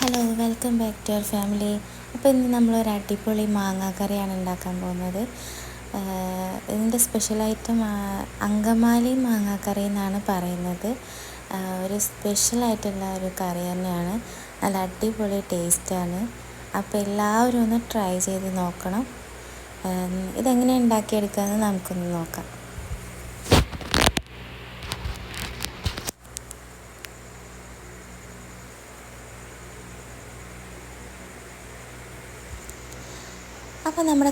Hello welcome back to our family അപ്പോൾ ഇന്ന് നമ്മളൊരു അടിപൊളി മാങ്ങാക്കറിയാണ് ഉണ്ടാക്കാൻ പോകുന്നത്. ഇതിന്റെ സ്പെഷ്യൽ ഐറ്റം അങ്കമാലി മാങ്ങാക്കറി എന്നാണ് പറയുന്നത്. ഒരു സ്പെഷ്യലായിട്ടുള്ള ഒരു കറി തന്നെയാണ്. നല്ല അടിപൊളി ടേസ്റ്റാണ് അപ്പോൾ എല്ലാവരും ഒന്ന് ട്രൈ ചെയ്ത് നോക്കണം. ഇതെങ്ങനെ ഉണ്ടാക്കിയെടുക്കാമെന്ന് നമുക്കൊന്ന് നോക്കാം. അപ്പോൾ നമ്മുടെ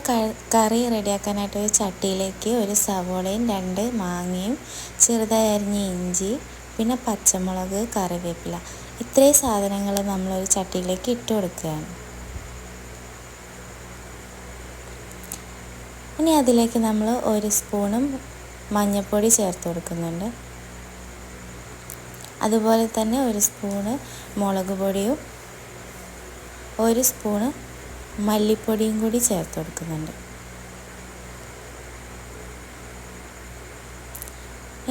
കറി റെഡിയാക്കാനായിട്ട് ഒരു ചട്ടിയിലേക്ക് ഒരു സവോളയും രണ്ട് മാങ്ങയും ചെറുതായി അരിഞ്ഞ ഇഞ്ചി പിന്നെ പച്ചമുളക് കറിവേപ്പില. ഇത്രയും സാധനങ്ങൾ നമ്മളൊരു ചട്ടിയിലേക്ക് ഇട്ട് കൊടുക്കുകയാണ്. ഇനി അതിലേക്ക് നമ്മൾ ഒരു സ്പൂണും മഞ്ഞൾപ്പൊടി ചേർത്ത് കൊടുക്കുന്നുണ്ട്. അതുപോലെ തന്നെ ഒരു സ്പൂണ് മുളക് പൊടിയും ഒരു സ്പൂണ് മല്ലിപ്പൊടിയും കൂടി ചേർത്ത് കൊടുക്കുന്നുണ്ട്.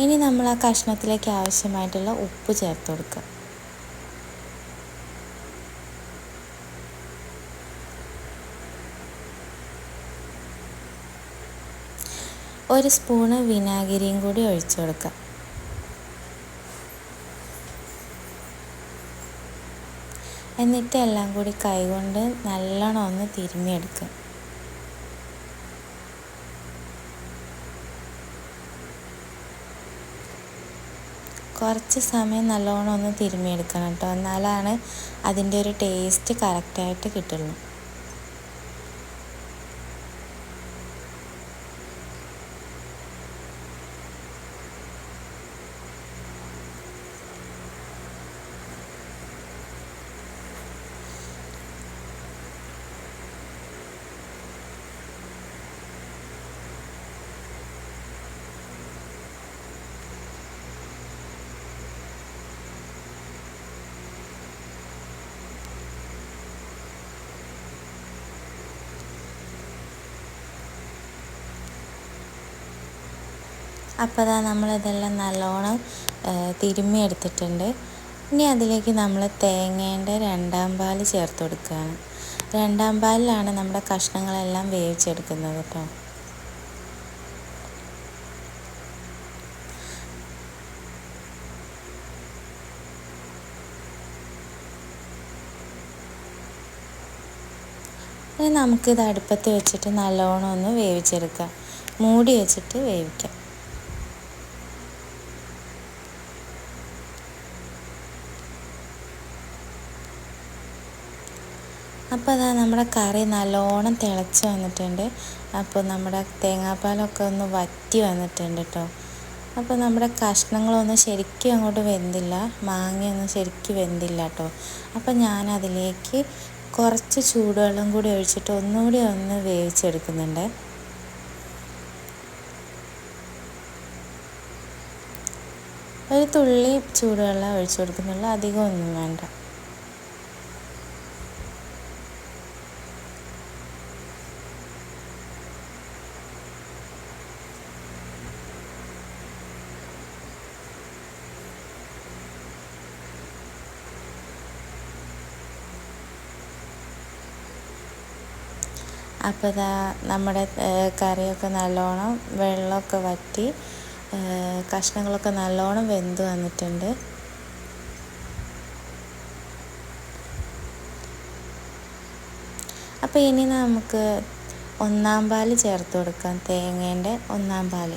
ഇനി നമ്മൾ ആ കഷ്ണത്തിലേക്ക് ആവശ്യമായിട്ടുള്ള ഉപ്പ് ചേർത്ത് കൊടുക്കുക. ഒരു സ്പൂണ് വിനാഗിരിയും കൂടി ഒഴിച്ചു കൊടുക്കുക. എന്നിട്ട് എല്ലാം കൂടി കൈകൊണ്ട് നല്ലോണം ഒന്ന് തിരുമ്മിയെടുക്കും കുറച്ച് സമയം നല്ലോണം ഒന്ന് തിരുമ്മിയെടുക്കണം കേട്ടോ. എന്നാലാണ് അതിന്റെ ഒരു ടേസ്റ്റ് കറക്റ്റായിട്ട് കിട്ടുള്ളൂ. അപ്പോൾ അതാ നമ്മളിതെല്ലാം നല്ലോണം തിരുമ്മി എടുത്തിട്ടുണ്ട് ഇനി അതിലേക്ക് നമ്മൾ തേങ്ങേന്റെ രണ്ടാം പാൽ ചേർത്ത് കൊടുക്കുകയാണ് രണ്ടാം പാലിലാണ് നമ്മുടെ കഷ്ണങ്ങളെല്ലാം വേവിച്ചെടുക്കുന്നത് കേട്ടോ നമുക്കിത് അടുപ്പത്ത് വെച്ചിട്ട് നല്ലോണം ഒന്ന് വേവിച്ചെടുക്കാം. മൂടി വെച്ചിട്ട് വേവിക്കാം. അപ്പോൾ അതാ നമ്മുടെ കറി നല്ലോണം തിളച്ച് വന്നിട്ടുണ്ട്. അപ്പോൾ നമ്മുടെ തേങ്ങാപ്പാലൊക്കെ ഒന്ന് വറ്റി വന്നിട്ടുണ്ട് കേട്ടോ അപ്പോൾ നമ്മുടെ കഷ്ണങ്ങളൊന്നും ശരിക്കും അങ്ങോട്ട് വെന്തില്ല. മാങ്ങയൊന്നും ശരിക്കും വെന്തില്ല കേട്ടോ അപ്പോൾ ഞാൻ അതിലേക്ക് കുറച്ച് ചൂടുവെള്ളം കൂടി ഒഴിച്ചിട്ട് ഒന്നുകൂടി ഒന്ന് വേവിച്ചെടുക്കുന്നുണ്ട്. ഒരു തുള്ളി ചൂടുവെള്ളം ഒഴിച്ചു കൊടുക്കുന്നുള്ളൂ. അധികം ഒന്നും വേണ്ട. അപ്പോൾ ഇതാ നമ്മുടെ കറിയൊക്കെ നല്ലോണം വെള്ളമൊക്കെ വറ്റി കഷ്ണങ്ങളൊക്കെ നല്ലോണം വെന്ത് വന്നിട്ടുണ്ട്. അപ്പോൾ ഇനി നമുക്ക് ഒന്നാം പാൽ ചേർത്ത് കൊടുക്കാം. തേങ്ങേന്റെ ഒന്നാം പാൽ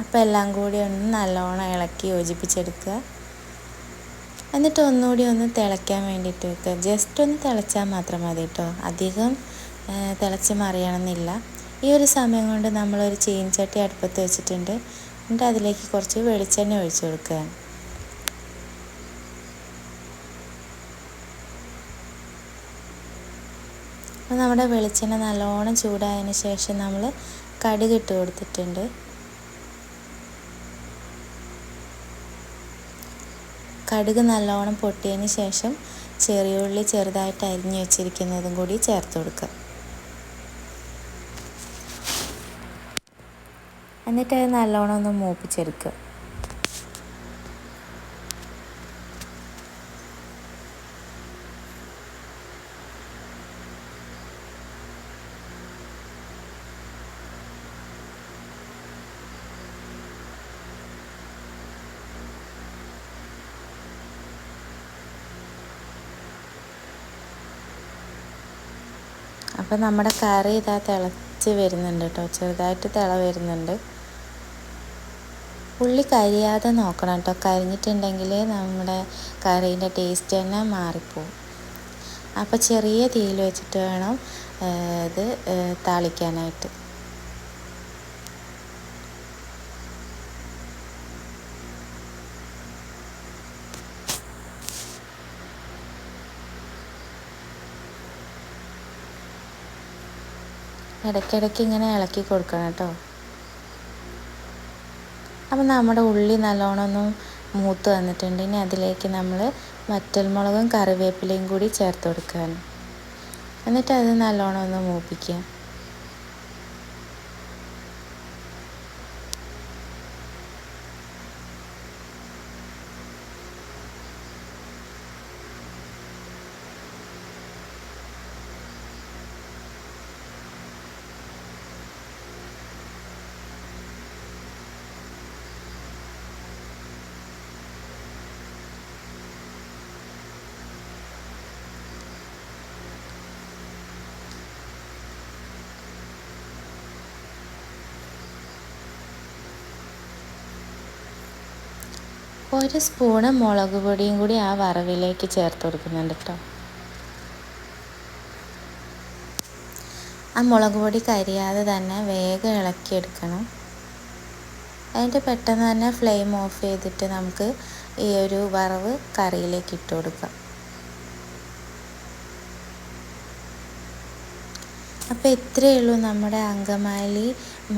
അപ്പോൾ എല്ലാം കൂടി ഒന്ന് നല്ലോണം ഇളക്കി യോജിപ്പിച്ചെടുക്കുക. എന്നിട്ട് ഒന്നുകൂടി ഒന്ന് തിളയ്ക്കാൻ വേണ്ടിയിട്ട് വെക്കുക. ജസ്റ്റ് ഒന്ന് തിളച്ചാൽ മാത്രം മതി കേട്ടോ. അധികം തിളച്ച് മറിയണമെന്നില്ല. ഈ ഒരു സമയം കൊണ്ട് നമ്മളൊരു ചീൻചട്ടി അടുപ്പത്ത് വെച്ചിട്ടുണ്ട്. എന്നിട്ട് അതിലേക്ക് കുറച്ച് വെളിച്ചെണ്ണ ഒഴിച്ചു കൊടുക്കുക. അപ്പോൾ നമ്മുടെ വെളിച്ചെണ്ണ നല്ലോണം ചൂടായതിന് ശേഷം നമ്മൾ കടുക് ഇട്ട് കൊടുത്തിട്ടുണ്ട്. കടുക് നല്ലോണം പൊട്ടിയതിന് ശേഷം ചെറിയ ഉള്ളി ചെറുതായിട്ട് അരിഞ്ഞു വെച്ചിരിക്കുന്നതും കൂടി ചേർത്ത് കൊടുക്കുക. എന്നിട്ട് അത് നല്ലോണം ഒന്ന് മൂപ്പിച്ചെടുക്കുക. അപ്പോൾ നമ്മുടെ കറി ഇതാ തിളച്ച് വരുന്നുണ്ട് കേട്ടോ. ചെറുതായിട്ട് തിള വരുന്നുണ്ട്. ഉള്ളി കരിയാതെ നോക്കണം കേട്ടോ. കരിഞ്ഞിട്ടുണ്ടെങ്കിൽ നമ്മുടെ കറീന്റെ ടേസ്റ്റ് തന്നെ മാറിപ്പോവും. അപ്പോൾ ചെറിയ തീയിൽ വെച്ചിട്ട് വേണം ഇത് താളിക്കാനായിട്ട്. ഇടയ്ക്കിടയ്ക്ക് ഇങ്ങനെ ഇളക്കി കൊടുക്കണം കേട്ടോ. അപ്പം നമ്മുടെ ഉള്ളി നല്ലോണം മൂത്ത് വന്നിട്ടുണ്ട്. ഇനി അതിലേക്ക് നമ്മൾ വറ്റൽമുളകും കറിവേപ്പിലയും കൂടി ചേർത്ത് കൊടുക്കുകയാണ്. എന്നിട്ട് അത് നല്ലോണം ഒന്ന് മൂപ്പിക്കുക. ഒരു സ്പൂണ് മുളക് പൊടിയും കൂടി ആ വറവിലേക്ക് ചേർത്ത് കൊടുക്കുന്നുണ്ട് കേട്ടോ ആ മുളക് പൊടി കരിയാതെ തന്നെ വേഗം ഇളക്കിയെടുക്കണം. അതിന്റെ പെട്ടെന്ന് തന്നെ ഫ്ലെയിം ഓഫ് ചെയ്തിട്ട് നമുക്ക് ഈ ഒരു വറവ് കറിയിലേക്ക് ഇട്ട് കൊടുക്കാം. അപ്പോൾ ഇത്രയേ ഉള്ളൂ നമ്മുടെ അങ്കമാലി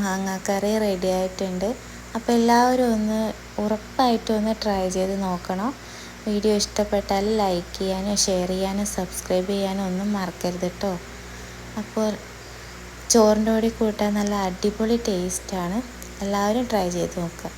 മാങ്ങാക്കറി റെഡി ആയിട്ടുണ്ട്. അപ്പോൾ എല്ലാവരും ഒന്ന് ഉറപ്പായിട്ടും ഒന്ന് ട്രൈ ചെയ്ത് നോക്കണം. വീഡിയോ ഇഷ്ടപ്പെട്ടാൽ ലൈക്ക് ചെയ്യാനും ഷെയർ ചെയ്യാനും സബ്സ്ക്രൈബ് ചെയ്യാനും ഒന്നും മറക്കരുത് കേട്ടോ അപ്പോൾ ചോറിന്റെ കൂടി കൂട്ടാൻ നല്ല അടിപൊളി ടേസ്റ്റാണ് എല്ലാവരും ട്രൈ ചെയ്ത് നോക്കുക